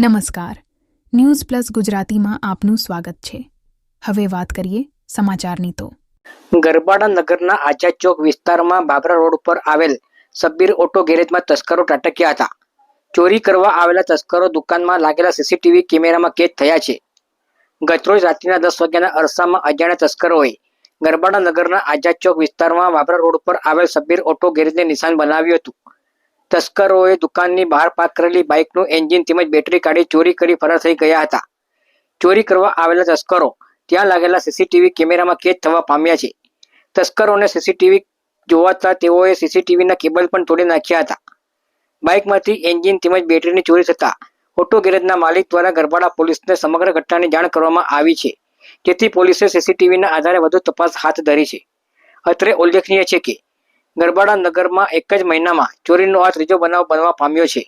નમસ્કાર. News plus ગુજરાતીમાં આપનું સ્વાગત છે. હવે વાત કરીએ સમાચારની તો. ગરબાડા નગરના આઝાદ ચોક વિસ્તારમાં બાબરા રોડ પર આવેલ સબ્બીર ઓટો ગેરેજમાં તસ્કરો ત્રાટક્યા હતા. ચોરી કરવા આવેલા તસ્કરો દુકાનમાં લાગેલા સીસીટીવી કેમેરામાં કેદ થયા છે. ગતરોજ રાત્રિના દસ વાગ્યાના અરસામાં અજાણ્યા તસ્કરોએ ગરબાડા નગરના આઝાદ ચોક વિસ્તારમાં બાબરા રોડ ઉપર આવેલ સબ્બીર ઓટો ગેરેજને નિશાન બનાવ્યું હતું. તસ્કરોએ દુકાનની બહાર પાર્ક કરેલી બાઇકનું એન્જિન તેમજ બેટરી કાઢી ચોરી કરી ફરાર થઈ ગયા હતા. ચોરી કરવા આવેલા તસ્કરો ત્યાં લાગેલા સીસીટીવી કેમેરામાં કેદ થવા પામ્યા છે. તસ્કરોને સીસીટીવી જોવાતા તેઓએ સીસીટીવીના કેબલ પણ તોડી નાખ્યા હતા. બાઇકમાંથી એન્જિન તેમજ બેટરીની ચોરી થતા ઓટો ગેરેજના માલિક દ્વારા ગરબાડા પોલીસને સમગ્ર ઘટનાની જાણ કરવામાં આવી છે. જેથી પોલીસે સીસીટીવીના આધારે વધુ તપાસ હાથ ધરી છે. અત્રે ઉલ્લેખનીય છે કે ગરબાડા નગરમાં એક જ મહિનામાં ચોરીનો આ ત્રીજો બનાવ બનવા પામ્યો છે.